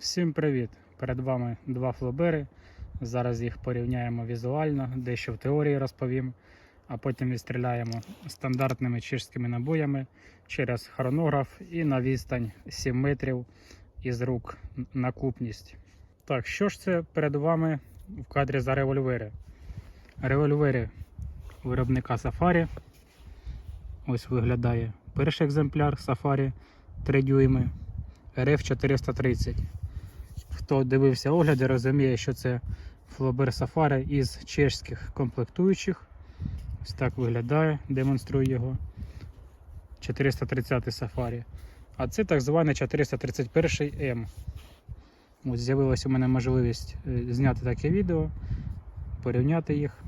Всім привіт! Перед вами два флобери. Зараз їх порівняємо візуально, дещо в теорії розповім, а потім відстріляємо стандартними чешськими набоями через хронограф і на відстань 7 метрів із рук на купність. Так, що ж це перед вами в кадрі за револьвери? Револьвери виробника Safari. Ось виглядає перший екземпляр Safari 3 дюйми RF 430. Хто дивився огляди, розуміє, що це флобер Safari із чешських комплектуючих. Ось так виглядає, демонструю його. 430 Safari. А це так званий 431 М. Ось з'явилася у мене можливість е, зняти таке відео, порівняти їх.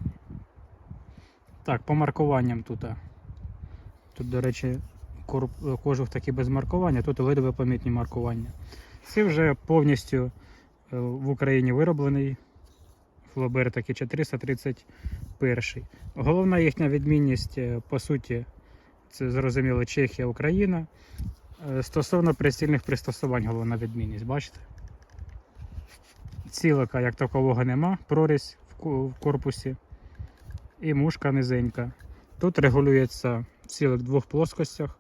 Так, по маркуванням тут. Тут, до речі, кожух такий без маркування, тут ледве помітні маркування. Це вже повністю в Україні вироблений флобер такий 431. Головна їхня відмінність, е, по суті, це зрозуміло Чехія, Україна. Е, Стосовно прицільних пристосувань, головна відмінність, бачите? Цілика як такового нема, прорізь в корпусі і мушка низенька. Тут регулюється в двох плоскостях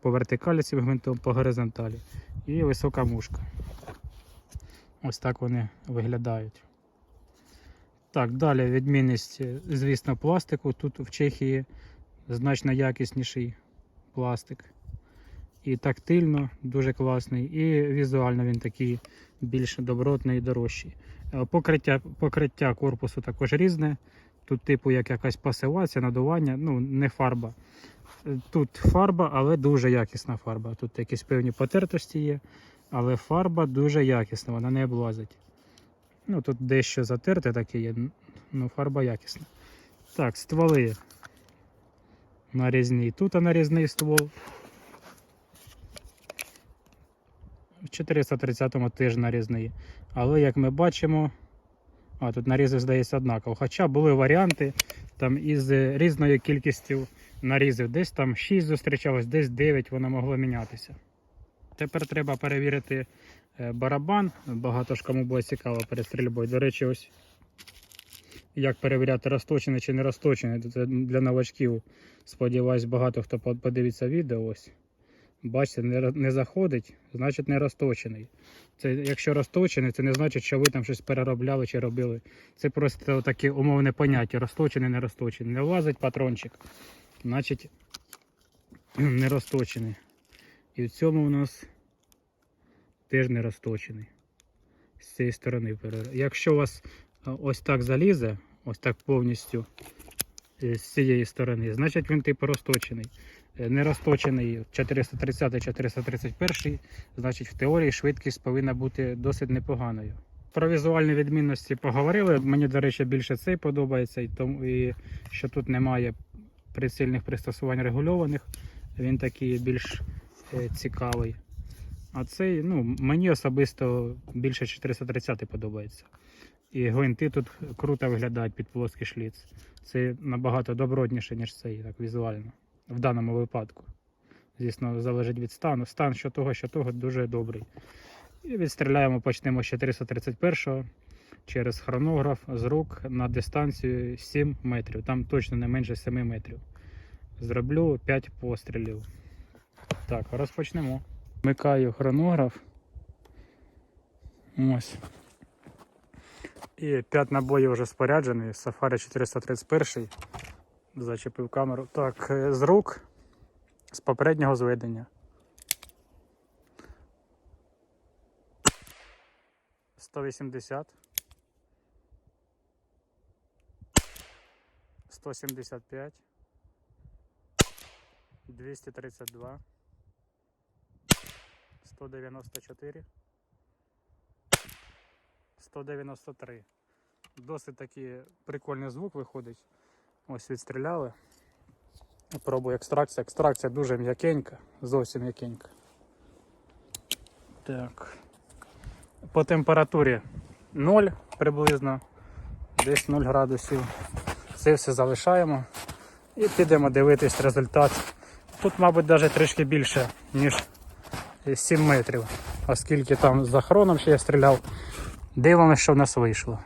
по вертикалі цим гвинтом, по горизонталі і висока мушка. Ось так вони виглядають. Так, далі відмінність, звісно, пластику. Тут в Чехії значно якісніший пластик. І тактильно дуже класний, і візуально він такий більш добротний і дорожчий. Е, Покриття, покриття корпусу також різне. Тут, типу, як якась пасивація, надування, ну, не фарба. Е, Тут фарба, але дуже якісна фарба. Тут якісь певні потертості є, але фарба дуже якісна, вона не облазить. Ну, тут дещо затерте таке є, ну фарба якісна. Так, стволи нарізні. Тут нарізний ствол. В 430-му теж нарізний. Але як ми бачимо, а тут нарізи, здається, однаково. Хоча були варіанти там із різною кількістю нарізів. Десь там 6 зустрічалось, десь 9 воно могло мінятися. Тепер треба перевірити е, барабан. Багато ж кому було цікаво перед стрільбою. До речі, ось як перевіряти розточений чи не розточений. Це для новачків. Сподіваюсь, багато хто подивиться відео. Ось. Бачите, не, не заходить, значить не розточений. Це, якщо розточений, це не значить, що ви там щось переробляли чи робили. Це просто таке умовне поняття. Розточений, не розточений. Не влазить патрончик, значить не розточений. І в цьому у нас теж не розточений. З цієї сторони. Якщо у вас ось так залізе, ось так повністю е, з цієї сторони, значить він типу розточений. Е, Не розточений 430-431, значить в теорії швидкість повинна бути досить непоганою. Про візуальні відмінності поговорили. Мені, до речі, більше цей подобається, і, тому, і що тут немає прицільних пристосувань регульованих. Він такий більш е, цікавий. А цей, ну, мені особисто більше 430 подобається. І гвинти тут круто виглядають під плоский шліц. Це набагато добротніше, ніж цей, так візуально. В даному випадку. Звісно, залежить від стану. Стан що того, що того дуже добрий. І відстріляємо, почнемо з 431 через хронограф з рук на дистанцію 7 метрів. Там точно не менше 7 метрів. Зроблю 5 пострілів. Так, розпочнемо. Вмикаю хронограф. Ось. І 5 набоїв вже споряджений. Safari 431. Зачепив камеру. Так, е, з рук, з попереднього зведення. 180. 175. 232. 194. 193. Досить такий прикольний звук виходить. Ось відстріляли. Пробую екстракція. Екстракція дуже м'якенька, зовсім м'якенька. Так. По температурі 0 приблизно, десь 0 градусів. Це все залишаємо і підемо дивитись результат. Тут, мабуть, навіть трішки більше, ніж 7 метрів. оскільки там за хроном ще я стріляв. Дивимося, що в нас вийшло.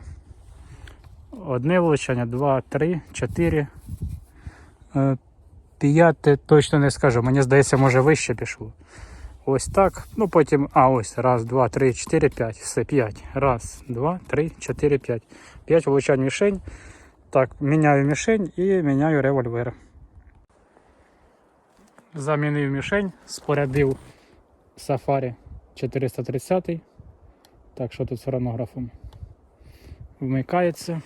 Одне влучання, два, три, чотири. Е, П'яте точно не скажу. Мені здається, може вище пішло. Ось так. Ну потім. А, ось. Раз, два, три, чотири, п'ять. Все, п'ять. Раз, два, три, чотири, п'ять. П'ять влучань мішень. Так, міняю мішень і міняю револьвер. Замінив мішень, спорядив Safari 430. Так, що тут з фонографом? Вмикається.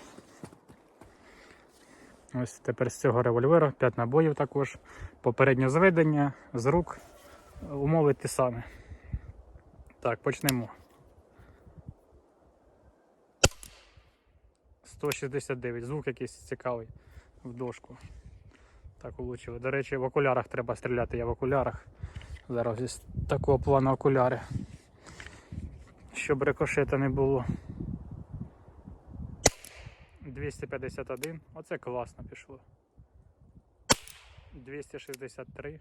Ось тепер з цього револьвера 5 набоїв також. Попереднє зведення з рук. Умови ті самі. Так, почнемо. 169. Звук якийсь цікавий в дошку. Так влучили. До речі, в окулярах треба стріляти. Я в окулярах. Зараз із такого плану окуляри. Щоб рикошета не було. 251. Оце класно пішло. 263.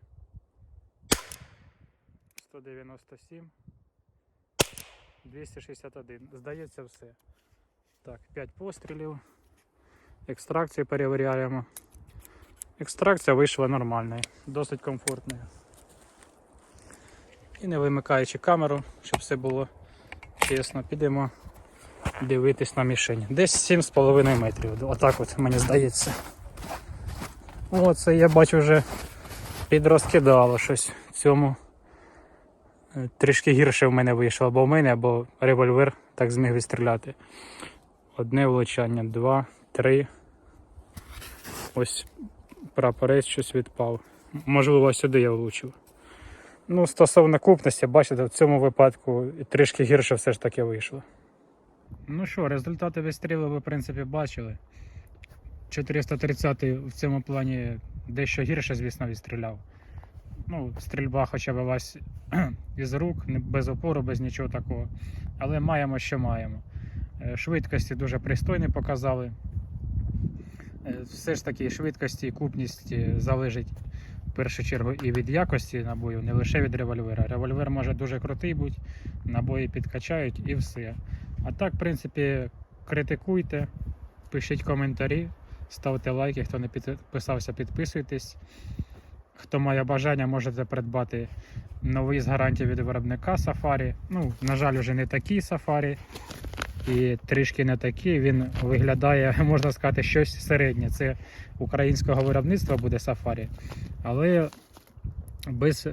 197. 261. Здається все. Так, 5 пострілів. Екстракцію перевіряємо. Екстракція вийшла нормальною, досить комфортною. І не вимикаючи камеру, щоб все було чесно, підемо дивитись на мішень. Десь 7,5 метрів. Отак от мені здається. Оце я бачу вже підрозкидало щось в цьому. Е, Трішки гірше в мене вийшло, або в мене, або револьвер так зміг відстріляти. Одне влучання, два, три. Ось прапорець щось відпав. Можливо, сюди я влучив. Ну, стосовно купності, бачите, в цьому випадку трішки гірше все ж таки вийшло. Ну що, результати вистрілу ви, в принципі, бачили. 430 в цьому плані дещо гірше, звісно, відстріляв. Ну, стрільба хоча б велась із рук, без опору, без нічого такого. Але маємо, що маємо. Е, Швидкості дуже пристойні показали. Е, Все ж таки, швидкості і купність е, залежить в першу чергу і від якості набою, не лише від револьвера. Револьвер може дуже крутий бути, набої підкачають і все. А так, в принципі, критикуйте, пишіть коментарі, ставте лайки, хто не підписався, підписуйтесь. Хто має бажання, можете придбати новий з гарантії від виробника Safari. Ну, на жаль, вже не такий Safari. І трішки не такий. Він виглядає, можна сказати, щось середнє. Це українського виробництва буде Safari, але без е,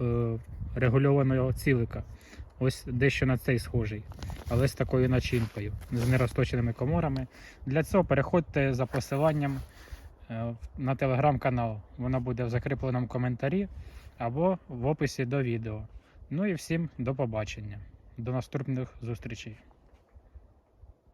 е, регульованого цілика. Ось дещо на цей схожий, але з такою начинкою, з нерозточеними коморами. Для цього переходьте за посиланням е, на телеграм-канал. Воно буде в закріпленому коментарі або в описі до відео. Ну і всім до побачення. До наступних зустрічей.